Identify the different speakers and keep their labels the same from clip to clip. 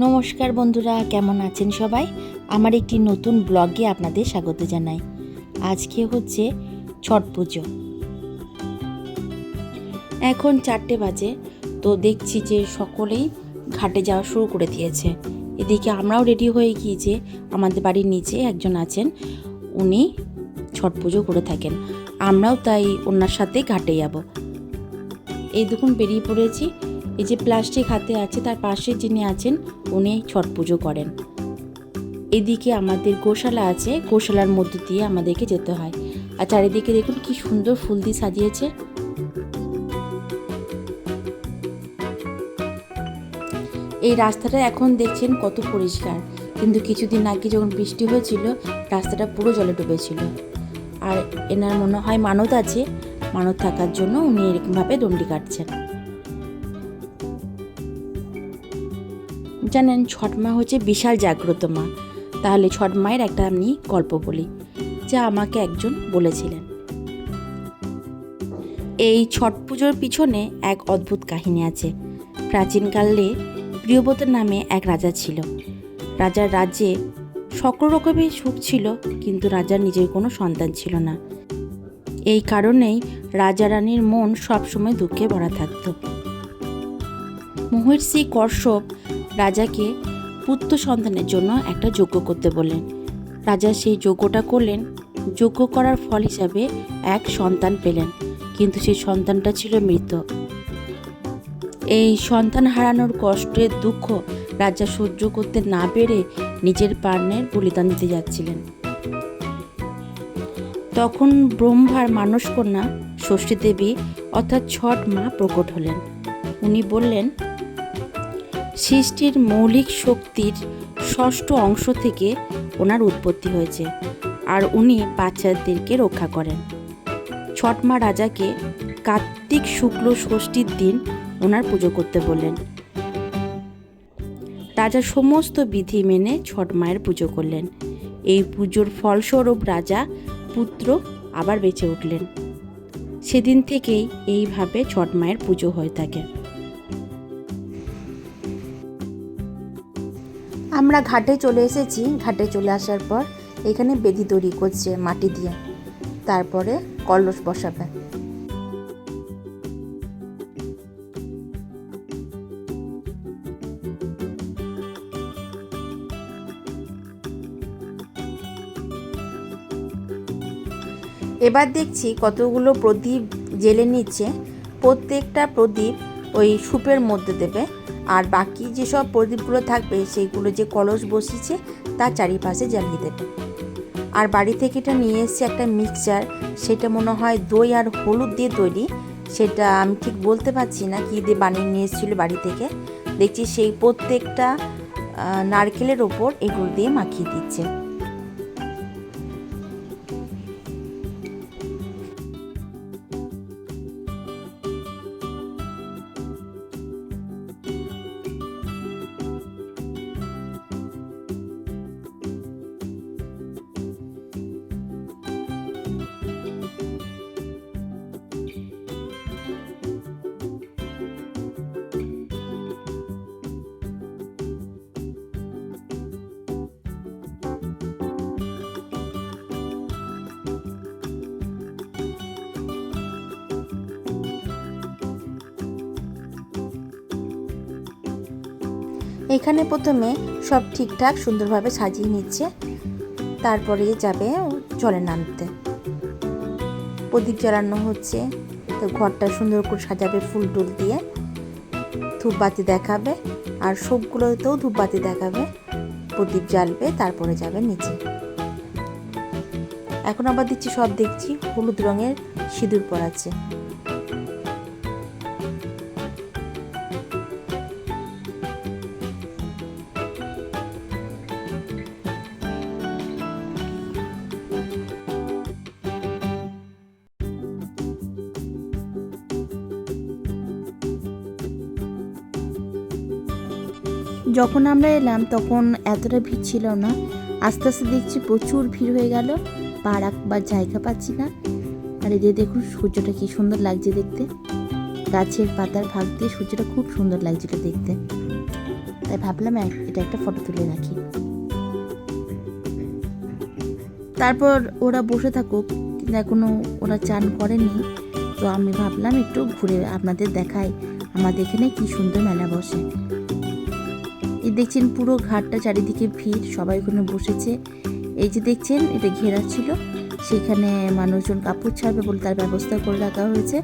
Speaker 1: নমস্কার বন্ধুরা, কেমন আছেন সবাই? আমার একটি নতুন ব্লগে আপনাদের স্বাগত জানাই। আজকে হচ্ছে ছট পুজো। এখন চারটে বাজে, তো দেখছি যে সকলেই ঘাটে যাওয়া শুরু করে দিয়েছে। এদিকে আমরাও রেডি হয়ে গিয়েছে, আমাদের বাড়ির নিচে একজন আছেন, উনি ছট পুজো করে থাকেন। আমরাও তাই ওনার সাথে ঘাটে যাব। এই দেখুন, বেরিয়ে পড়েছি। এই যে প্লাস্টিক হাতে আছে, তার পাশে যিনি আছেন, উনি ছট পুজো করেন। এদিকে আমাদের গোশালা আছে, গোশালার মধ্য দিয়ে আমাদেরকে যেতে হয়। আর চারিদিকে দেখুন কি সুন্দর ফুল দিয়ে সাজিয়েছে। এই রাস্তাটা এখন দেখছেন কত পরিষ্কার। কিন্তু কিছুদিন আগে যখন বৃষ্টি হয়েছিল, রাস্তাটা পুরো জলে ডুবেছিল। আর এনার মনে হয় মানত আছে। মানত থাকার জন্য উনি এরকমভাবে দণ্ডি কাটছেন। জানেন, ছট মা হচ্ছে বিশাল জাগ্রত মা। তাহলে ছট মায়ের একটা আমি গল্প বলি, যা আমাকে একজন বলেছিলেন। এই ছট পুজোর পিছনে এক অদ্ভুত কাহিনী আছে। প্রাচীনকালে প্রিয়ব্রত নামে এক রাজা ছিল। রাজার রাজ্যে সকল রকমের সুখ ছিল, কিন্তু রাজার নিজের কোনো সন্তান ছিল না। এই কারণেই রাজা রানীর মন সবসময় দুঃখে ভরা থাকত। মহর্ষি কশ্যপ রাজাকে পুত্র সন্তানের জন্য একটা যজ্ঞ করতে বললেন। রাজা সেই যজ্ঞটা করলেন। যজ্ঞ করার ফল হিসাবে এক সন্তান পেলেন, কিন্তু সেই সন্তানটা ছিল মৃত। এই সন্তান হারানোর কষ্টের দুঃখ রাজা সহ্য করতে না পেরে নিজের প্রাণের বলিদান দিতে যাচ্ছিলেন। তখন ব্রহ্মার মানসকন্যা ষষ্ঠী দেবী অর্থাৎ ছট মা প্রকট হলেন। উনি বললেন সৃষ্টির মৌলিক শক্তির ষষ্ঠ অংশ থেকে ওনার উৎপত্তি হয়েছে আর উনি বাচ্চাদেরকে রক্ষা করেন। ছটমা রাজাকে কার্তিক শুক্ল ষষ্ঠীর দিন ওনার পুজো করতে বললেন। রাজা সমস্ত বিধি মেনে ছট মায়ের পুজো করলেন। এই পুজোর ফলস্বরূপ রাজা পুত্র আবার বেঁচে উঠলেন। সেদিন থেকেই এইভাবে ছট মায়ের পুজো হয়ে থাকে। আমরা ঘাটে চলে এসেছি। ঘাটে চলে আসার পর এখানে বেদি তৈরি করছে মাটি দিয়ে। তারপরে কলস বসাবে। এবার দেখছি কতগুলো প্রদীপ জেলে নিচ্ছে। প্রত্যেকটা প্রদীপ ওই সুপের মধ্যে দেবে। আর বাকি যেসব প্রদীপগুলো থাকবে সেইগুলো যে কলস বসিয়েছে, তার চারিপাশে জ্বালিয়ে দেবে আর বাড়ি থেকে এটা নিয়ে এসেছি একটা মিক্সচার সেটা মনে হয় দই আর হলুদ দিয়ে তৈরি। সেটা আমি ঠিক বলতে পারছি না কী দিয়ে বানিয়ে নিয়ে এসেছিল বাড়ি থেকে। দেখছি সেই প্রত্যেকটা নারকেলের ওপর এগুলো দিয়ে মাখিয়ে দিচ্ছে। এখানে প্রথমে সব ঠিকঠাক সুন্দরভাবে সাজিয়ে নিচ্ছে। তারপরে যাবে জলে নামতে। প্রদীপ জ্বালানো হচ্ছে। তো ঘরটা সুন্দর করে সাজাবে ফুল টুল দিয়ে। ধূপবাতি দেখাবে। আর সবগুলোতেও ধূপবাতি দেখাবে। প্রদীপ জ্বালবে, তারপরে যাবে নিচে। এখন আবার দিচ্ছি, সব দেখছি, হলুদ রঙের সিঁদুর পরাচ্ছে। যখন আমরা এলাম, তখন এতটা ভিড় ছিল না। আস্তে আস্তে দেখছি প্রচুর ভিড় হয়ে গেল। পা রাখবার জায়গা পাচ্ছি না। আর এদের দেখুন, সূর্যটা কি সুন্দর লাগছে দেখতে। গাছের পাতার ভাগ দিয়ে সূর্যটা খুব সুন্দর লাগছিল দেখতে। তাই ভাবলাম এটা একটা ফটো তুলে রাখি। তারপর ওরা বসে থাকুক কিন্তু এখনও ওরা চান করেনি। তো আমি ভাবলাম একটু ঘুরে আপনাদের দেখাই। আমাদের এখানে কি সুন্দর মেলা বসে। দেখছেন পুরো ঘাটটা চারিদিকে ভিড়, সবাই ওখানে বসেছে। এই যে দেখছেন, এটা ঘেরা ছিল। সেখানে মানুষজন কাপড় ছাড়বে বলে তার ব্যবস্থা করে রাখা হয়েছে।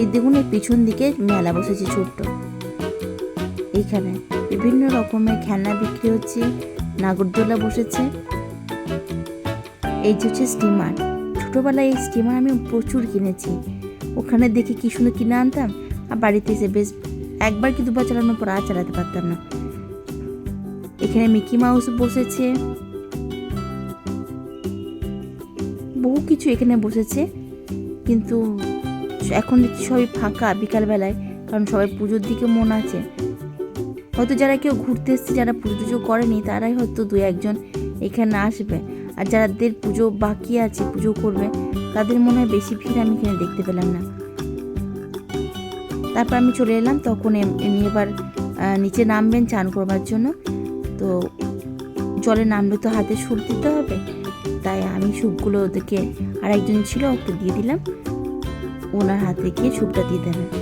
Speaker 1: এই দেখুন, এই পিছন দিকে মেলা বসেছে ছোট্ট। এইখানে বিভিন্ন রকমের খেলনা বিক্রি হচ্ছে, নাগরদোলা বসেছে। এই যে হচ্ছে স্টিমার ছোটোবেলায় এই স্টিমার আমি প্রচুর কিনেছি। ওখানে দেখে কি সুন্দর কিনে আনতাম, আর বাড়িতে এসে বেশ একবার কি দুবার চালানোর পর আর চালাতে পারতাম না। এখানে মিকি মাউস বসেছে। বহু কিছু এখানে বসেছে, কিন্তু এখন দেখছি সবাই ফাঁকা বিকালবেলায়, কারণ সবাই পুজোর দিকে মন আছে। হয়তো যারা কেউ ঘুরতে এসছে, যারা পুজো টুজো করেনি, তারাই হয়তো দু একজন এখানে আসবে। আর যাদের পুজো বাকি আছে, পুজো করবে তাদের মনে হয় বেশি ভিড় আমি এখানে দেখতে পেলাম না। তারপর আমি চলে এলাম, তখন এম- এমনি এবার নিচে নামবেন চান করবার জন্য। তো জলে নামলে তো হাতে সুপ দিতে হবে, তাই আমি সুপগুলো ওদেরকে আর একজন ছিল, ওকে দিয়ে দিলাম। ওনার হাতে গিয়ে সুপটা দিয়ে দেবে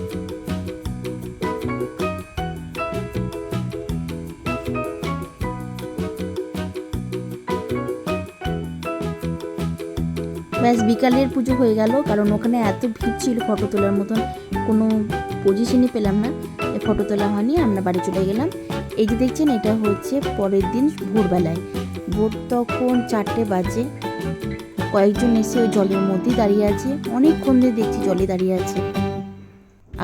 Speaker 1: ব্যাস বিকালের পুজো হয়ে গেল, কারণ ওখানে এত ভিড় ছিল ফটো তোলার মতন, কোনো পজিশনই পেলাম না। ফটো তোলা হয়নি, আমরা বাড়ি চলে গেলাম। এই যে দেখছেন, এটা হচ্ছে পরের দিন ভোরবেলায়। ভোর তখন চারটে বাজে। কয়েকজন এসে ওই জলের মধ্যেই দাঁড়িয়ে আছে। অনেকক্ষণ ধরে দেখছি জলে দাঁড়িয়ে আছে।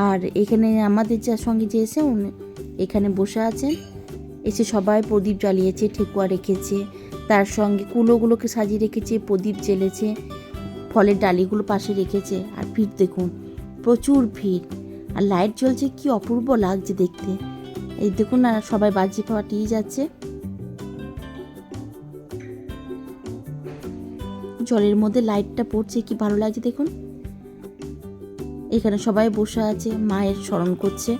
Speaker 1: আর এখানে আমাদের যার সঙ্গে যে এসে উনি এখানে বসে আছেন। এসে সবাই প্রদীপ জ্বালিয়েছে, ঠেকুয়া রেখেছে। তার সঙ্গে কুলোগুলোকে সাজিয়ে রেখেছে, প্রদীপ জ্বেলেছে। ফলের ডালিগুলো পাশে রেখেছে আর ভিড় দেখুন, প্রচুর ভিড়। আর লাইট জ্বলছে, কি অপূর্ব লাগছে দেখতে। এই দেখুন আর সবাই বাজি ফাটিয়ে যাচ্ছে। জলের মধ্যে লাইটটা পড়ছে, কি ভালো লাগছে দেখুন। এখানে সবাই বসে আছে, মায়ের স্মরণ করছে।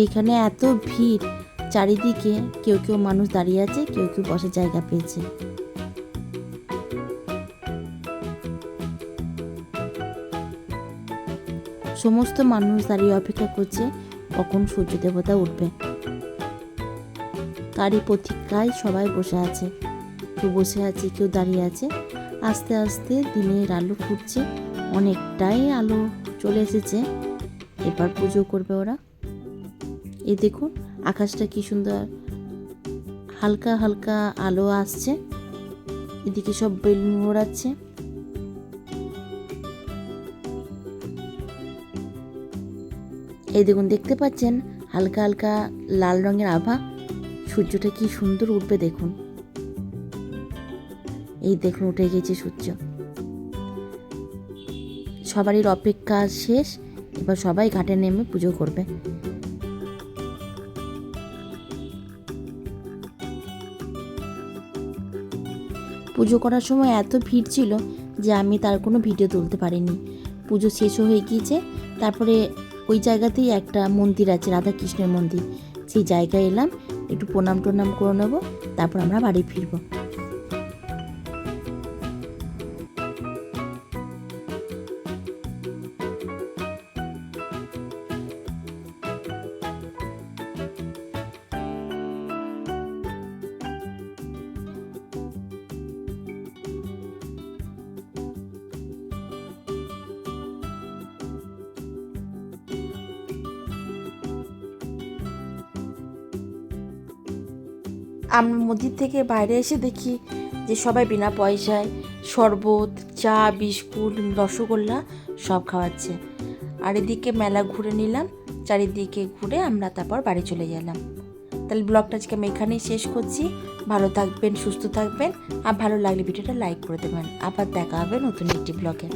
Speaker 1: এইখানে এত ভিড়, চারিদিকে কেউ কেউ মানুষ দাঁড়িয়ে আছে, কেউ কেউ বসার জায়গা পেয়েছে। সমস্ত মানুষ দাঁড়িয়ে অপেক্ষা করছে, কখন সূর্য দেবতা উঠবে। তারই প্রতীক্ষায় সবাই বসে আছে। কেউ বসে আছে, কেউ দাঁড়িয়ে আছে। আস্তে আস্তে দিনের আলো ফুটছে, অনেকটাই আলো চলে এসেছে। এবার পুজো করবে ওরা। এই দেখুন, আকাশটা কি সুন্দর। হালকা হালকা আলো আসছে। এদিকে সব বেলুন ওড়াচ্ছে এই দেখুন, দেখতে পাচ্ছেন? হালকা হালকা লাল রঙের আভা। সূর্যটা কি সুন্দর উঠবে দেখুন। এই দেখুন, উঠে গেছে সূর্য। সবারই অপেক্ষা শেষ। এবার সবাই ঘাটে নেমে পুজো করবে। পুজো করার সময় এত ভিড় ছিল যে আমি তার কোনো ভিডিও তুলতে পারিনি। পুজো শেষও হয়ে গিয়েছে, তারপরে ওই জায়গাতেই একটা মন্দির আছে, রাধাকৃষ্ণের মন্দির। সেই জায়গায় এলাম, একটু প্রণাম টোনাম করে নেব, তারপর আমরা বাড়ি ফিরবো। আমরা মন্দির থেকে বাইরে এসে দেখি যে সবাই বিনা পয়সায় শরবত, চা, বিস্কুট, রসগোল্লা সব খাওয়াচ্ছে। আর এদিকে মেলা ঘুরে নিলাম, চারিদিকে ঘুরে আমরা তারপর বাড়ি চলে গেলাম। তাহলে ব্লগটা আজকে আমি এখানেই শেষ করছি। ভালো থাকবেন, সুস্থ থাকবেন। আর ভালো লাগলে ভিডিওটা লাইক করে দেবেন। আবার দেখা হবে নতুন একটি ব্লগে।